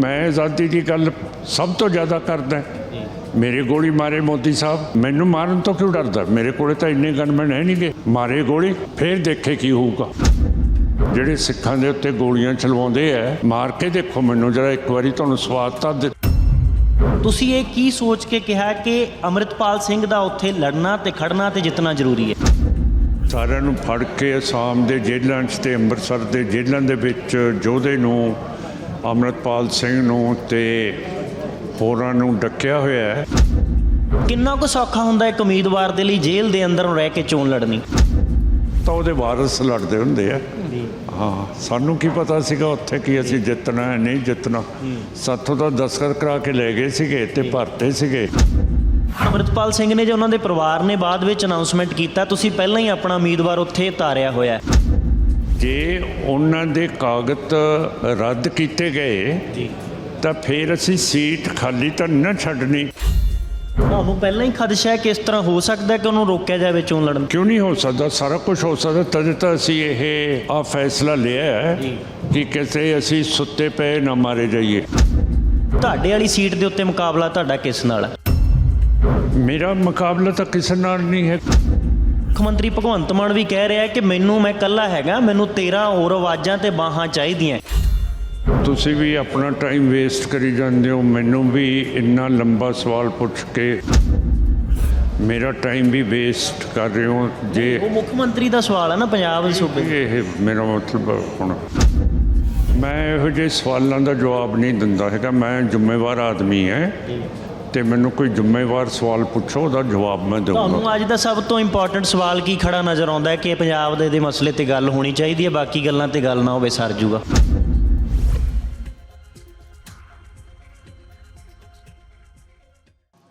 ਮੈਂ ਆਜ਼ਾਦੀ ਦੀ ਗੱਲ ਸਭ ਤੋਂ ਜ਼ਿਆਦਾ ਕਰਦਾ। ਮੇਰੇ ਗੋਲੀ ਮਾਰੇ ਮੋਦੀ ਸਾਹਿਬ। ਮੈਨੂੰ ਮਾਰਨ ਤੋਂ ਕਿਉਂ ਡਰਦਾ? ਮੇਰੇ ਕੋਲੇ ਤਾਂ ਇੰਨੇ ਗਨਮੈਨ ਹੈ ਨਹੀਂਗੇ। ਮਾਰੇ ਗੋਲੀ ਫੇਰ ਦੇਖੇ ਕੀ ਹੋਊਗਾ। ਜਿਹੜੇ ਸਿੱਖਾਂ ਦੇ ਉੱਤੇ ਗੋਲੀਆਂ ਚਲਵਾਉਂਦੇ ਆ ਮਾਰ ਕੇ ਦੇਖੋ ਮੈਨੂੰ ਜਰਾ ਇੱਕ ਵਾਰੀ ਤੁਹਾਨੂੰ ਸਵਾਦ ਤਾਂ ਦੇ ਤੁਸੀਂ ਇਹ ਕੀ ਸੋਚ ਕੇ ਕਿਹਾ ਕਿ ਅਮਰਿਤਪਾਲ ਸਿੰਘ ਦਾ ਉੱਥੇ ਲੜਨਾ ਤੇ ਖੜਨਾ ਤੇ ਜਿੱਤਣਾ ਜ਼ਰੂਰੀ ਹੈ? ਸਾਰਿਆਂ ਨੂੰ ਫੜ ਕੇ ਅਸਾਮ ਦੇ ਜੇਲ੍ਹਾਂ 'ਚ ਤੇ ਅੰਮ੍ਰਿਤਸਰ ਦੇ ਜੇਲ੍ਹਾਂ ਦੇ ਵਿੱਚ ਜੋਧੇ ਨੂੰ ਅਮਰਤਪਾਲ ਸਿੰਘ ਨੂੰ ਤੇ ਹੋਰਾਂ ਨੂੰ ਡੱਕਿਆ ਹੋਇਆ ਹੈ। ਕਿੰਨਾ ਕੁ ਸੌਖਾ ਹੁੰਦਾ ਇੱਕ ਉਮੀਦਵਾਰ ਦੇ ਲਈ ਜੇਲ੍ਹ ਦੇ ਅੰਦਰ ਰਹਿ ਕੇ ਚੋਣ ਲੜਨੀ? ਤਾਂ ਉਹਦੇ ਵਾਰਸ ਲੜਦੇ ਹੁੰਦੇ ਆ। ਹਾਂ ਸਾਨੂੰ ਕੀ ਪਤਾ ਸੀਗਾ ਉੱਥੇ ਕਿ ਅਸੀਂ ਜਿੱਤਣਾ ਹੈ ਨਹੀਂ ਜਿੱਤਣਾ। ਸਾਥੋਂ ਤਾਂ ਦਸਖਤ ਕਰਾ ਕੇ ਲੈ ਗਏ ਸੀਗੇ ਤੇ ਭਰਤੇ ਸੀਗੇ। ਅਮਰਿਤਪਾਲ ਸਿੰਘ ਨੇ ਜੇ ਉਹਨਾਂ ਦੇ ਪਰਿਵਾਰ ਨੇ ਬਾਅਦ ਵਿੱਚ ਅਨਾਉਂਸਮੈਂਟ ਕੀਤਾ ਤੁਸੀਂ ਪਹਿਲਾਂ ਹੀ ਆਪਣਾ ਉਮੀਦਵਾਰ ਉੱਥੇ ਤਾਰਿਆ ਹੋਇਆ ਹੈ। ਜੇ ਉਹਨਾਂ ਦੇ ਕਾਗਜ਼ ਰੱਦ ਕੀਤੇ ਗਏ ਜੀ। ਤਾਂ ਫਿਰ ਅਸੀਂ ਸੀਟ ਖਾਲੀ ਤਾਂ ਨਾ ਛੱਡਣੀ। ਤੁਹਾਨੂੰ ਪਹਿਲਾਂ ਹੀ ਖਦਸ਼ਾ ਹੈ ਕਿ ਇਸ ਤਰ੍ਹਾਂ ਹੋ ਸਕਦਾ ਹੈ ਕਿ ਉਹਨੂੰ ਰੋਕਿਆ ਜਾਵੇ ਚੋਣ ਲੜਨ? ਕਿਉਂ ਨਹੀਂ ਹੋ ਸਕਦਾ? ਸਾਰਾ ਕੁਝ ਹੋ ਸਕਦਾ। ਤਦ ਤਾਂ ਅਸੀਂ ਇਹ ਆ ਫੈਸਲਾ ਲਿਆ ਹੈ। ਕਿ ਕਿਸੇ ਅਸੀਂ ਸੁੱਤੇ ਪਏ ਨਾ ਮਾਰੇ ਜਾਈਏ। ਤੁਹਾਡੇ ਵਾਲੀ ਸੀਟ ਦੇ ਉੱਤੇ ਮੁਕਾਬਲਾ ਤੁਹਾਡਾ ਕਿਸ ਨਾਲ ਹੈ? ਮੇਰਾ ਮੁਕਾਬਲਾ ਤਾਂ ਕਿਸੇ ਨਾਲ ਨਹੀਂ ਹੈ। ਮੁੱਖ ਮੰਤਰੀ ਭਗਵੰਤ ਮਾਨ ਵੀ ਕਹਿ ਰਿਹਾ ਹੈ ਕਿ ਮੈਨੂੰ ਮੈਂ ਇਕੱਲਾ ਹੈਗਾ ਮੈਨੂੰ 13 ਹੋਰ ਆਵਾਜ਼ਾਂ ਤੇ ਬਾਹਾਂ ਚਾਹੀਦੀਆਂ ਤੁਸੀਂ ਵੀ ਆਪਣਾ ਟਾਈਮ ਵੇਸਟ ਕਰੀ ਜਾਂਦੇ ਹੋ ਮੈਨੂੰ ਵੀ ਇੰਨਾ ਲੰਬਾ ਸਵਾਲ ਪੁੱਛ ਕੇ ਮੇਰਾ ਟਾਈਮ ਵੀ ਵੇਸਟ ਕਰ ਰਹੇ ਹੋ ਜੇ ਉਹ ਮੁੱਖ ਮੰਤਰੀ ਦਾ ਸਵਾਲ ਹੈ ਨਾ ਪੰਜਾਬ ਦੇ ਸੂਬੇ ਇਹ ਮੇਰਾ ਮਤਲਬ ਹੁਣ ਮੈਂ ਇਹੋ ਜਿਹੇ ਸਵਾਲਾਂ ਦਾ ਜਵਾਬ ਨਹੀਂ ਦਿੰਦਾ ਹੈਗਾ ਮੈਂ ਜ਼ਿੰਮੇਵਾਰ ਆਦਮੀ ਹਾਂ। ਤੇ ਮੈਨੂੰ ਕੋਈ ਜ਼ਿੰਮੇਵਾਰ ਸਵਾਲ ਪੁੱਛੋ, ਉਹਦਾ ਜਵਾਬ ਮੈਂ ਦੇਵਾਂਗਾ ਤੁਹਾਨੂੰ ਅੱਜ ਦਾ ਸਭ ਤੋਂ ਇੰਪੋਰਟੈਂਟ ਸਵਾਲ ਕੀ ਖੜਾ ਨਜ਼ਰ ਆਉਂਦਾ ਹੈ ਕਿ ਪੰਜਾਬ ਦੇ ਦੇ ਮਸਲੇ ਤੇ ਗੱਲ ਹੋਣੀ ਚਾਹੀਦੀ ਹੈ, ਬਾਕੀ ਗੱਲਾਂ ਤੇ ਗੱਲ ਨਾ ਹੋਵੇ, ਸਰ ਜੂਗਾ।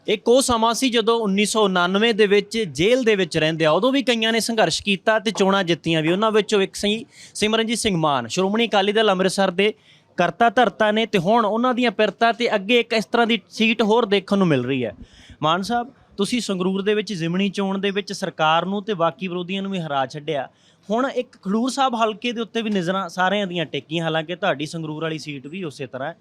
ਇੱਕ ਉਹ ਸਮਾਂ ਸੀ ਜਦੋਂ 1999 ਦੇ ਵਿੱਚ ਜੇਲ੍ਹ ਦੇ ਵਿੱਚ ਰਹਿੰਦੇ ਆ, ਉਦੋਂ ਵੀ ਕਈਆਂ ਨੇ ਸੰਘਰਸ਼ ਕੀਤਾ ਤੇ ਚੋਣਾਂ ਜਿੱਤੀਆਂ ਵੀ, ਉਹਨਾਂ ਵਿੱਚੋਂ ਇੱਕ ਸੀ ਸਿਮਰਨਜੀਤ ਸਿੰਘ ਮਾਨ। ਸ਼੍ਰੋਮਣੀ ਅਕਾਲੀ ਦਲ ਅੰਮ੍ਰਿਤਸਰ ਦੇ ਕਰਤਾ ਧਰਤਾ ਨੇ ਤੇ ਹੁਣ ਉਹਨਾਂ ਦੀਆਂ ਪਿਰਤਾਂ ਤੇ ਅੱਗੇ ਇੱਕ ਇਸ ਤਰ੍ਹਾਂ ਦੀ ਸੀਟ ਹੋਰ ਦੇਖਣ ਨੂੰ ਮਿਲ ਰਹੀ ਹੈ। ਮਾਨ ਸਾਹਿਬ, ਤੁਸੀਂ ਸੰਗਰੂਰ ਦੇ ਵਿੱਚ ਜ਼ਿਮਣੀ ਚੋਣ ਦੇ ਵਿੱਚ ਸਰਕਾਰ ਨੂੰ ਤੇ ਬਾਕੀ ਵਿਰੋਧੀਆਂ ਨੂੰ ਵੀ ਹਰਾ ਛੱਡਿਆ। ਹੁਣ ਇੱਕ ਖਡੂਰ ਸਾਹਿਬ ਹਲਕੇ ਦੇ ਉੱਤੇ ਵੀ ਨਜ਼ਰਾਂ ਸਾਰਿਆਂ ਦੀਆਂ ਟੇਕੀਆਂ, ਹਾਲਾਂਕਿ ਤੁਹਾਡੀ ਸੰਗਰੂਰ ਵਾਲੀ ਸੀਟ ਵੀ ਉਸੇ ਤਰ੍ਹਾਂ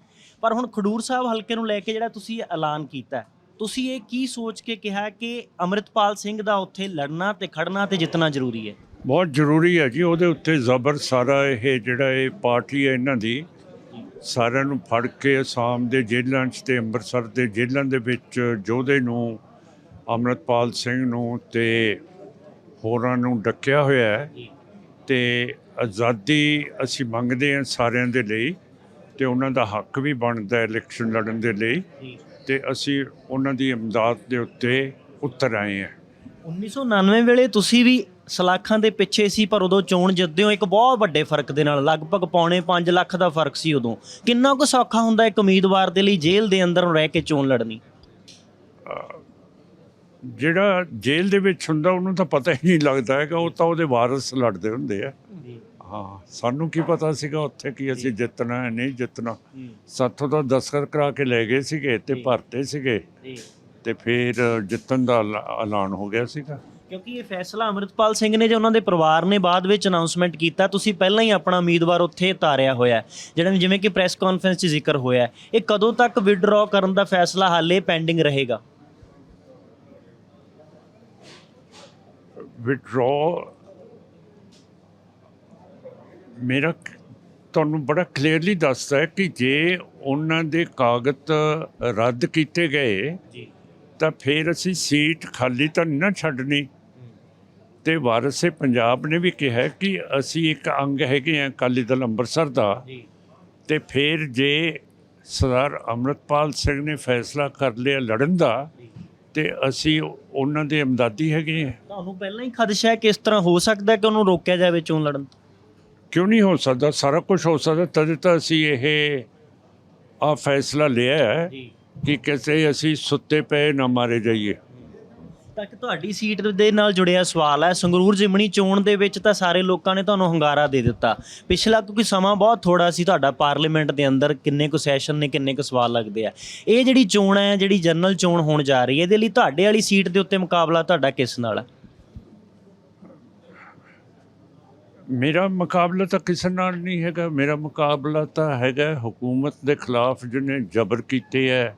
ਪਰ ਹੁਣ ਖਡੂਰ ਸਾਹਿਬ ਹਲਕੇ ਨੂੰ ਲੈ ਕੇ ਜਿਹੜਾ ਤੁਸੀਂ ਐਲਾਨ ਕੀਤਾ ਤੁਸੀਂ ਇਹ ਕੀ ਸੋਚ ਕੇ ਕਿਹਾ ਕਿ ਅਮਰਿਤਪਾਲ ਸਿੰਘ ਦਾ ਉੱਥੇ ਲੜਨਾ ਤੇ ਖੜਨਾ ਤੇ ਜਿੱਤਣਾ ਜ਼ਰੂਰੀ ਹੈ? ਬਹੁਤ ਜ਼ਰੂਰੀ ਹੈ ਜੀ, ਉਹਦੇ ਉੱਤੇ ਜ਼ਬਰ ਸਾਰਾ ਇਹ ਜਿਹੜਾ ਇਹ ਪਾਰਟੀ ਹੈ, ਇਹਨਾਂ ਦੀ ਸਾਰਿਆਂ ਨੂੰ ਫੜ ਕੇ ਅਸਾਮ ਦੇ ਜੇਲ੍ਹਾਂ 'ਚ ਤੇ ਅੰਮ੍ਰਿਤਸਰ ਦੇ ਜੇਲ੍ਹਾਂ ਦੇ ਵਿੱਚ ਜੋਧੇ ਨੂੰ ਅਮਰਤਪਾਲ ਸਿੰਘ ਨੂੰ ਤੇ ਹੋਰਾਂ ਨੂੰ ਡੱਕਿਆ ਹੋਇਆ ਹੈ ਤੇ ਆਜ਼ਾਦੀ ਅਸੀਂ ਮੰਗਦੇ ਹਾਂ ਸਾਰਿਆਂ ਦੇ ਲਈ ਤੇ ਉਹਨਾਂ ਦਾ ਹੱਕ ਵੀ ਬਣਦਾ ਹੈ ਇਲੈਕਸ਼ਨ ਲੜਨ ਦੇ ਲਈ ਤੇ ਅਸੀਂ ਉਹਨਾਂ ਦੀ ਇਮਦਾਦ ਦੇ ਉੱਤੇ ਉਤਰ ਆਏ ਹਾਂ। 1999 ਵੇਲੇ ਤੁਸੀਂ ਵੀ ਸਲਾਖਾਂ ਦੇ ਪਿੱਛੇ ਸੀ ਪਰ ਉਦੋਂ ਚੋਣ ਜਿੱਤਦੇ ਹੋ ਇੱਕ ਬਹੁਤ ਵੱਡੇ ਫ਼ਰਕ ਦੇ ਨਾਲ ਲਗਭਗ ਪੌਣੇ 5 ਲੱਖ ਦਾ ਫ਼ਰਕ ਸੀ ਉਦੋਂ। ਕਿੰਨਾ ਕੁ ਸੌਖਾ ਹੁੰਦਾ ਇੱਕ ਉਮੀਦਵਾਰ ਦੇ ਲਈ ਜੇਲ੍ਹ ਦੇ ਅੰਦਰ ਰਹਿ ਕੇ ਚੋਣ ਲੜਨੀ? ਜਿਹੜਾ ਜੇਲ੍ਹ ਦੇ ਵਿੱਚ ਹੁੰਦਾ ਉਹਨੂੰ ਤਾਂ ਪਤਾ ਹੀ ਨਹੀਂ ਲੱਗਦਾ ਹੈਗਾ ਉਹ ਤਾਂ ਉਹਦੇ ਵਾਰਸ ਲੜਦੇ ਹੁੰਦੇ ਆ। ਹਾਂ ਸਾਨੂੰ ਕੀ ਪਤਾ ਸੀਗਾ ਉੱਥੇ ਕਿ ਅਸੀਂ ਜਿੱਤਣਾ ਹੈ ਨਹੀਂ ਜਿੱਤਣਾ। ਸਾਥੋਂ ਤਾਂ ਦਸਖਤ ਕਰਾ ਕੇ ਲੈ ਗਏ ਸੀਗੇ ਤੇ ਭਰਤੇ ਸੀਗੇ ਤੇ ਫਿਰ ਜਿੱਤਣ ਦਾ ਐਲਾ- ਐਲਾਨ ਹੋ ਗਿਆ ਸੀਗਾ। ਕਿਉਂਕਿ ਇਹ ਫੈਸਲਾ ਅਮਰਿਤਪਾਲ ਸਿੰਘ ਨੇ ਜੇ ਉਹਨਾਂ ਦੇ ਪਰਿਵਾਰ ਨੇ ਬਾਅਦ ਵਿੱਚ ਅਨਾਉਂਸਮੈਂਟ ਕੀਤਾ ਤੁਸੀਂ ਪਹਿਲਾਂ ਹੀ ਆਪਣਾ ਉਮੀਦਵਾਰ ਉੱਥੇ ਤਾਰਿਆ ਹੋਇਆ। ਜਿਹੜਾ ਜਿਵੇਂ ਕਿ ਪ੍ਰੈਸ ਕਾਨਫਰੰਸ 'ਚ ਜ਼ਿਕਰ ਹੋਇਆ ਹੈ। ਇਹ ਕਦੋਂ ਤੱਕ ਵਿਡਰਾਅ ਕਰਨ ਦਾ ਫੈਸਲਾ ਹਾਲੇ ਪੈਂਡਿੰਗ ਰਹੇਗਾ ਵਿਡਰਾਅ ਮੇਰਾ ਤੁਹਾਨੂੰ ਬੜਾ ਕਲੀਅਰਲੀ ਦੱਸਦਾ ਹੈ ਕਿ ਜੇ ਉਹਨਾਂ ਦੇ ਕਾਗਜ਼ ਰੱਦ ਕੀਤੇ ਗਏ ਜੀ ਤਾਂ ਫਿਰ ਅਸੀਂ ਸੀਟ ਖਾਲੀ ਤਾਂ ਨਾ ਛੱਡਣੀ ਤੇ ਵਾਰਸੇ ਪੰਜਾਬ ਨੇ ਵੀ ਕਿਹਾ ਕਿ ਅਸੀਂ ਇੱਕ ਅੰਗ ਹੈਗੇ ਆ ਅਕਾਲੀ ਦਲ ਅੰਮ੍ਰਿਤਸਰ ਦਾ। ਤੇ ਫਿਰ ਜੇ ਸਰਦਾਰ ਅੰਮ੍ਰਿਤਪਾਲ ਸਿੰਘ ਨੇ ਫੈਸਲਾ ਕਰ ਲਿਆ ਲੜਨ ਦਾ ਤੇ ਅਸੀਂ ਉਹਨਾਂ ਦੇ ਇਮਦਾਦੀ ਹੈਗੇ ਆ ਤੁਹਾਨੂੰ ਪਹਿਲਾਂ ਹੀ ਖਦਸ਼ਾ ਹੈ ਕਿ ਇਸ ਤਰ੍ਹਾਂ ਹੋ ਸਕਦਾ ਕਿ ਉਹਨੂੰ ਰੋਕਿਆ ਜਾਵੇ ਚੋਣ ਲੜਨ? ਕਿਉਂ ਨਹੀਂ ਹੋ ਸਕਦਾ? ਸਾਰਾ ਕੁਝ ਹੋ ਸਕਦਾ। ਤਦ ਤਾਂ ਅਸੀਂ ਇਹ ਆ ਫੈਸਲਾ ਲਿਆ ਹੈ ਕਿ ਕਿਸੇ ਅਸੀਂ ਸੁੱਤੇ ਪਏ ਨਾ ਮਾਰੇ ਜਾਈਏ। ਤੱਕ ਤੁਹਾਡੀ ਸੀਟ ਦੇ ਨਾਲ ਜੁੜਿਆ ਸਵਾਲ ਹੈ। ਸੰਗਰੂਰ ਜਿਮਣੀ ਚੋਣ ਦੇ ਵਿੱਚ ਤਾਂ ਸਾਰੇ ਲੋਕਾਂ ਨੇ ਤੁਹਾਨੂੰ ਹੰਗਾਰਾ ਦੇ ਦਿੱਤਾ। ਪਿਛਲਾ ਕਿਉਂਕਿ ਸਮਾਂ ਬਹੁਤ ਥੋੜਾ ਸੀ ਤੁਹਾਡਾ ਪਾਰਲੀਮੈਂਟ ਦੇ ਅੰਦਰ ਕਿੰਨੇ ਕੁ ਸੈਸ਼ਨ ਨੇ ਕਿੰਨੇ ਕੁ ਸਵਾਲ ਲੱਗਦੇ ਆ। ਇਹ ਜਿਹੜੀ ਚੋਣ ਹੈ ਜਿਹੜੀ ਜਨਰਲ ਚੋਣ ਹੋਣ ਜਾ ਰਹੀ ਹੈ ਇਹਦੇ ਲਈ ਤੁਹਾਡੇ ਵਾਲੀ ਸੀਟ ਦੇ ਉੱਤੇ ਮੁਕਾਬਲਾ ਤੁਹਾਡਾ ਕਿਸ ਨਾਲ ਹੈ? ਮੇਰਾ ਮੁਕਾਬਲਾ ਤਾਂ ਕਿਸੇ ਨਾਲ ਨਹੀਂ ਹੈਗਾ। ਮੇਰਾ ਮੁਕਾਬਲਾ ਤਾਂ ਹੈਗਾ ਹਕੂਮਤ ਦੇ ਖਿਲਾਫ ਜਿਹਨੇ ਜ਼ਬਰ ਕੀਤੇ ਹੈ।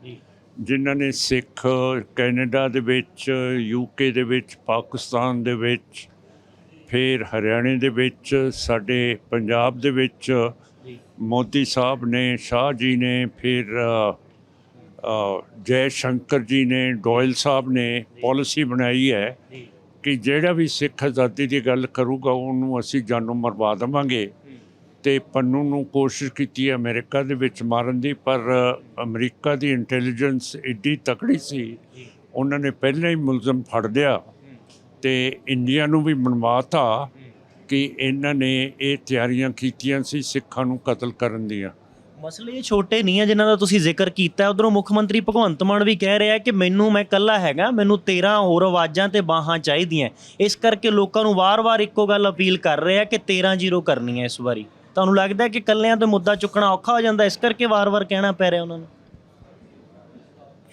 ਜਿਨ੍ਹਾਂ ਨੇ ਸਿੱਖ ਕੈਨੇਡਾ ਦੇ ਵਿੱਚ ਯੂਕੇ ਦੇ ਵਿੱਚ ਪਾਕਿਸਤਾਨ ਦੇ ਵਿੱਚ ਫਿਰ ਹਰਿਆਣੇ ਦੇ ਵਿੱਚ ਸਾਡੇ ਪੰਜਾਬ ਦੇ ਵਿੱਚ ਮੋਦੀ ਸਾਹਿਬ ਨੇ ਸ਼ਾਹ ਜੀ ਨੇ ਫਿਰ ਜੈ ਸ਼ੰਕਰ ਜੀ ਨੇ ਡੋਇਲ ਸਾਹਿਬ ਨੇ ਪਾਲਿਸੀ ਬਣਾਈ ਹੈ ਕਿ ਜਿਹੜਾ ਵੀ ਸਿੱਖ ਆਜ਼ਾਦੀ ਦੀ ਗੱਲ ਕਰੂਗਾ ਉਹਨੂੰ ਅਸੀਂ ਜਾਨੋਂ ਮਰਵਾ ਦੇਵਾਂਗੇ। ਤੇ ਪੰਨੂ ਨੂੰ ਕੋਸ਼ਿਸ਼ ਕੀਤੀ ਹੈ ਅਮਰੀਕਾ ਦੇ ਵਿੱਚ ਮਾਰਨ ਦੀ, ਪਰ ਅਮਰੀਕਾ ਦੀ ਇੰਟੈਲੀਜੈਂਸ ਇੱਡੀ ਤਕੜੀ ਸੀ। ਉਹਨਾਂ ਨੇ ਪਹਿਲਾਂ ਹੀ ਮੁਲਜ਼ਮ ਫੜ ਲਿਆ ਤੇ ਇੰਡੀਆ ਨੂੰ ਵੀ ਮਨਵਾਤਾ ਕਿ ਇਹਨਾਂ ਨੇ ਇਹ ਤਿਆਰੀਆਂ ਕੀਤੀਆਂ ਸੀ ਸਿੱਖਾਂ ਨੂੰ ਕਤਲ ਕਰਨ ਦੀਆਂ। ਮਸਲੇ ਇਹ ਛੋਟੇ ਨਹੀਂ ਆ ਜਿਨ੍ਹਾਂ ਦਾ ਤੁਸੀਂ ਜ਼ਿਕਰ ਕੀਤਾ। ਉਧਰੋਂ ਮੁੱਖ ਮੰਤਰੀ ਭਗਵੰਤ ਮਾਨ ਵੀ ਕਹਿ ਰਿਹਾ ਕਿ ਮੈਨੂੰ, ਮੈਂ ਇਕੱਲਾ ਹੈਗਾ, ਮੈਨੂੰ 13 ਹੋਰ ਆਵਾਜ਼ਾਂ ਤੇ ਬਾਹਾਂ ਚਾਹੀਦੀਆਂ। ਇਸ ਕਰਕੇ ਲੋਕਾਂ ਨੂੰ ਵਾਰ-ਵਾਰ ਇੱਕੋ ਗੱਲ ਅਪੀਲ ਕਰ ਰਿਹਾ ਕਿ 13 ਜ਼ੀਰੋ ਕਰਨੀ ਹੈ ਇਸ ਵਾਰੀ। ਤੁਹਾਨੂੰ ਲੱਗਦਾ ਕਿ ਇਕੱਲਿਆਂ ਤੇ ਮੁੱਦਾ ਚੁੱਕਣਾ ਔਖਾ ਹੋ ਜਾਂਦਾ? ਇਸ ਕਰਕੇ ਵਾਰ-ਵਾਰ ਕਹਿਣਾ ਪੈ ਰਿਹਾ ਉਹਨਾਂ ਨੂੰ।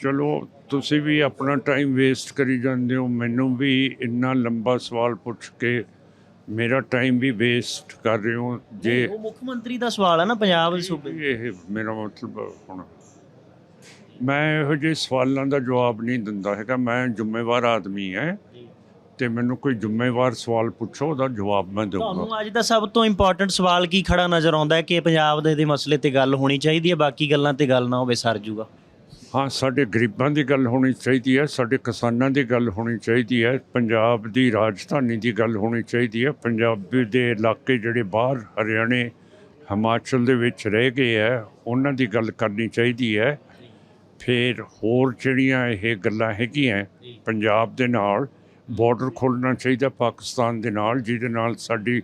ਚਲੋ ਤੁਸੀਂ ਵੀ ਆਪਣਾ ਟਾਈਮ ਵੇਸਟ ਕਰੀ ਜਾਂਦੇ ਹੋ। ਮੈਨੂੰ ਵੀ ਇੰਨਾ ਲੰਬਾ ਸਵਾਲ ਪੁੱਛ ਕੇ ਮੇਰਾ ਟਾਈਮ ਵੀ ਵੇਸਟ ਕਰ ਰਹੇ ਹੋ। ਜੇ ਉਹ ਮੁੱਖ ਮੰਤਰੀ ਦਾ ਸਵਾਲ ਹੈ ਨਾ ਪੰਜਾਬ ਦੇ ਸੂਬੇ ਇਹ ਮੇਰਾ ਮਤਲਬ ਹੁਣ ਮੈਂ ਇਹੋ ਜਿਹੇ ਸਵਾਲਾਂ ਦਾ ਜਵਾਬ ਨਹੀਂ ਦਿੰਦਾ ਹੈਗਾ। ਮੈਂ ਜ਼ਿੰਮੇਵਾਰ ਆਦਮੀ ਹਾਂ। ਤੇ ਮੈਨੂੰ ਕੋਈ ਜ਼ਿੰਮੇਵਾਰ ਸਵਾਲ ਪੁੱਛੋ ਉਹਦਾ ਜਵਾਬ ਮੈਂ ਦਊਂਗਾ। ਤੁਹਾਨੂੰ ਅੱਜ ਦਾ ਸਭ ਤੋਂ ਇੰਪੋਰਟੈਂਟ ਸਵਾਲ ਕੀ ਖੜਾ ਨਜ਼ਰ ਆਉਂਦਾ ਹੈ ਕਿ ਪੰਜਾਬ ਦੇ ਦੇ ਮਸਲੇ ਤੇ ਗੱਲ ਹੋਣੀ ਚਾਹੀਦੀ ਹੈ ਬਾਕੀ ਗੱਲਾਂ ਤੇ ਗੱਲ ਨਾ ਹੋਵੇ ਸਰ ਜੂਗਾ। ਹਾਂ ਸਾਡੇ ਗਰੀਬਾਂ ਦੀ ਗੱਲ ਹੋਣੀ ਚਾਹੀਦੀ ਹੈ ਸਾਡੇ ਕਿਸਾਨਾਂ ਦੀ ਗੱਲ ਹੋਣੀ ਚਾਹੀਦੀ ਹੈ ਪੰਜਾਬ ਦੀ ਰਾਜਧਾਨੀ ਦੀ ਗੱਲ ਹੋਣੀ ਚਾਹੀਦੀ ਹੈ। ਪੰਜਾਬੀ ਦੇ ਇਲਾਕੇ ਜਿਹੜੇ ਬਾਹਰ ਹਰਿਆਣੇ ਹਿਮਾਚਲ ਦੇ ਵਿੱਚ ਰਹਿ ਗਏ ਹੈ ਉਹਨਾਂ ਦੀ ਗੱਲ ਕਰਨੀ ਚਾਹੀਦੀ ਹੈ। ਫਿਰ ਹੋਰ ਜਿਹੜੀਆਂ ਇਹ ਗੱਲਾਂ ਹੈਗੀਆਂ ਪੰਜਾਬ ਦੇ ਨਾਲ ਬਾਰਡਰ ਖੋਲ੍ਹਣਾ ਚਾਹੀਦਾ ਪਾਕਿਸਤਾਨ ਦੇ ਨਾਲ ਜਿਹਦੇ ਨਾਲ ਸਾਡੀ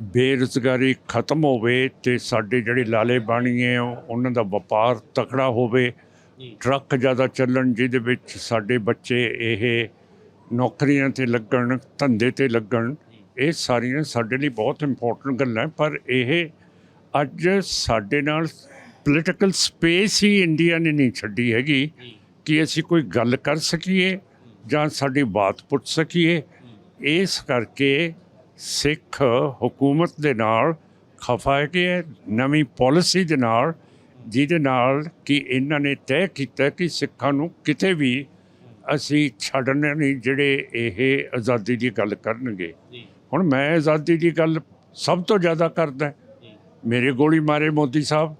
ਬੇਰੁਜ਼ਗਾਰੀ ਖਤਮ ਹੋਵੇ ਤੇ ਸਾਡੇ ਜਿਹੜੇ ਲਾਲੇ ਬਾਣੀਏ ਉਹਨਾਂ ਦਾ ਵਪਾਰ ਤਕੜਾ ਹੋਵੇ ਟਰੱਕ ਜ਼ਿਆਦਾ ਚੱਲਣ ਜਿਹਦੇ ਵਿੱਚ ਸਾਡੇ ਬੱਚੇ ਇਹ ਨੌਕਰੀਆਂ ਤੇ ਲੱਗਣ ਧੰਦੇ ਤੇ ਲੱਗਣ ਇਹ ਸਾਰੀਆਂ ਸਾਡੇ ਲਈ ਬਹੁਤ ਇੰਪੋਰਟੈਂਟ ਗੱਲਾਂ ਪਰ ਇਹ ਅੱਜ ਸਾਡੇ ਨਾਲ ਪੋਲੀਟੀਕਲ ਸਪੇਸ ਹੀ ਇੰਡੀਆ ਨੇ ਨਹੀਂ ਛੱਡੀ ਹੈਗੀ ਕਿ ਅਸੀਂ ਕੋਈ ਗੱਲ ਕਰ ਸਕੀਏ। ਜਾਂ ਸਾਡੀ ਬਾਤ ਪੁੱਛ ਸਕੀਏ ਇਸ ਕਰਕੇ ਸਿੱਖ ਹਕੂਮਤ ਦੇ ਨਾਲ ਖਫਾ ਹੈ ਕਿ ਨਵੀਂ ਪਾਲਿਸੀ ਦੇ ਨਾਲ ਜਿਹਦੇ ਨਾਲ ਕਿ ਇਹਨਾਂ ਨੇ ਤੈਅ ਕੀਤਾ ਕਿ ਸਿੱਖਾਂ ਨੂੰ ਕਿਤੇ ਵੀ ਅਸੀਂ ਛੱਡਣੇ ਨਹੀਂ ਜਿਹੜੇ ਇਹ ਆਜ਼ਾਦੀ ਦੀ ਗੱਲ ਕਰਨਗੇ। ਹੁਣ ਮੈਂ ਆਜ਼ਾਦੀ ਦੀ ਗੱਲ ਸਭ ਤੋਂ ਜ਼ਿਆਦਾ ਕਰਦਾ। ਮੇਰੇ ਗੋਲੀ ਮਾਰੇ ਮੋਦੀ ਸਾਹਿਬ।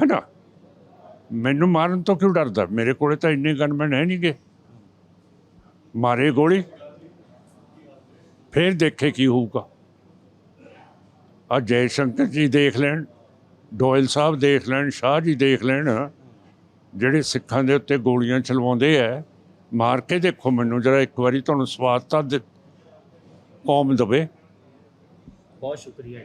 ਹੈ। ਨਾ ਮੈਨੂੰ ਮਾਰਨ ਤੋਂ ਕਿਉਂ ਡਰਦਾ? ਮੇਰੇ ਕੋਲੇ ਤਾਂ ਇੰਨੇ ਗਨਮੈਨ ਹੈ ਨਹੀਂਗੇ ਮਾਰੇ ਗੋਲੀ, ਫਿਰ ਦੇਖੇ ਕੀ ਹੋਊਗਾ। ਆ ਜੈ ਸ਼ੰਕਰ ਜੀ ਦੇਖ ਲੈਣ, ਡੋਇਲ ਸਾਹਿਬ ਦੇਖ ਲੈਣ, ਸ਼ਾਹ ਜੀ ਦੇਖ ਲੈਣ, ਜਿਹੜੇ ਸਿੱਖਾਂ ਦੇ ਉੱਤੇ ਗੋਲੀਆਂ ਚਲਵਾਉਂਦੇ ਆ, ਮਾਰ ਕੇ ਦੇਖੋ ਮੈਨੂੰ ਜਰਾ ਇੱਕ ਵਾਰੀ ਤੁਹਾਨੂੰ ਸਵਾਦ ਤਾਂ ਦੇ- ਕੌਮ ਦਵੇ। ਬਹੁਤ ਸ਼ੁਕਰੀਆ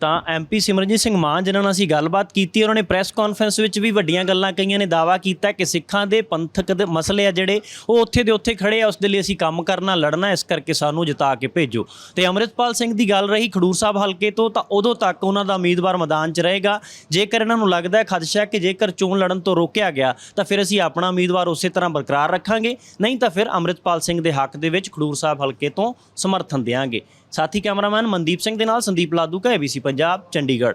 ਤਾਂ ਐਮਪੀ ਸਿਮਰਨਜੀਤ ਸਿੰਘ ਮਾਨ, ਜਿਨ੍ਹਾਂ ਨਾਲ ਅਸੀਂ ਗੱਲਬਾਤ ਕੀਤੀ ਉਹਨਾਂ ਨੇ ਪ੍ਰੈਸ ਕਾਨਫਰੰਸ ਵਿੱਚ ਵੀ ਵੱਡੀਆਂ ਗੱਲਾਂ ਕਹੀਆਂ ਨੇ ਦਾਵਾ ਕੀਤਾ ਕਿ ਸਿੱਖਾਂ ਦੇ ਪੰਥਕ ਦੇ ਮਸਲੇ ਆ ਜਿਹੜੇ, ਉਹ ਉੱਥੇ ਦੇ ਉੱਥੇ ਖੜੇ ਆ, ਉਸ ਦੇ ਲਈ ਅਸੀਂ ਕੰਮ ਕਰਨਾ, ਲੜਨਾ, ਇਸ ਕਰਕੇ ਸਾਨੂੰ ਜਿਤਾ ਕੇ ਭੇਜੋ। ਤੇ ਅਮਰਿਤਪਾਲ ਸਿੰਘ ਦੀ ਗੱਲ ਰਹੀ ਖਡੂਰ ਸਾਹਿਬ ਹਲਕੇ ਤੋਂ, ਤਾਂ ਉਦੋਂ ਤੱਕ ਉਹਨਾਂ ਦਾ ਉਮੀਦਵਾਰ ਮੈਦਾਨ 'ਚ ਰਹੇਗਾ। ਜੇਕਰ ਇਹਨਾਂ ਨੂੰ ਲੱਗਦਾ ਹੈ ਖਦਸ਼ਾ ਕਿ ਜੇਕਰ ਚੋਣ ਲੜਨ ਤੋਂ ਰੋਕਿਆ ਗਿਆ, ਤਾਂ ਫਿਰ ਅਸੀਂ ਆਪਣਾ ਉਮੀਦਵਾਰ ਉਸੇ ਤਰ੍ਹਾਂ ਬਰਕਰਾਰ ਰੱਖਾਂਗੇ। ਨਹੀਂ ਤਾਂ ਫਿਰ ਅਮਰਿਤਪਾਲ ਸਿੰਘ ਦੇ ਹੱਕ ਦੇ ਵਿੱਚ ਖਡੂਰ ਸਾਹਿਬ ਹਲਕੇ ਤੋਂ ਸਮਰਥਨ ਦੇਵਾਂਗੇ ਸਾਥੀ ਕੈਮਰਾਮੈਨ ਮਨਦੀਪ ਸਿੰਘ ਦੇ ਨਾਲ ਸੰਦੀਪ ਲਾਦੂ ਕਾ ਏਬੀਸੀ ਪੰਜਾਬ ਚੰਡੀਗੜ੍ਹ।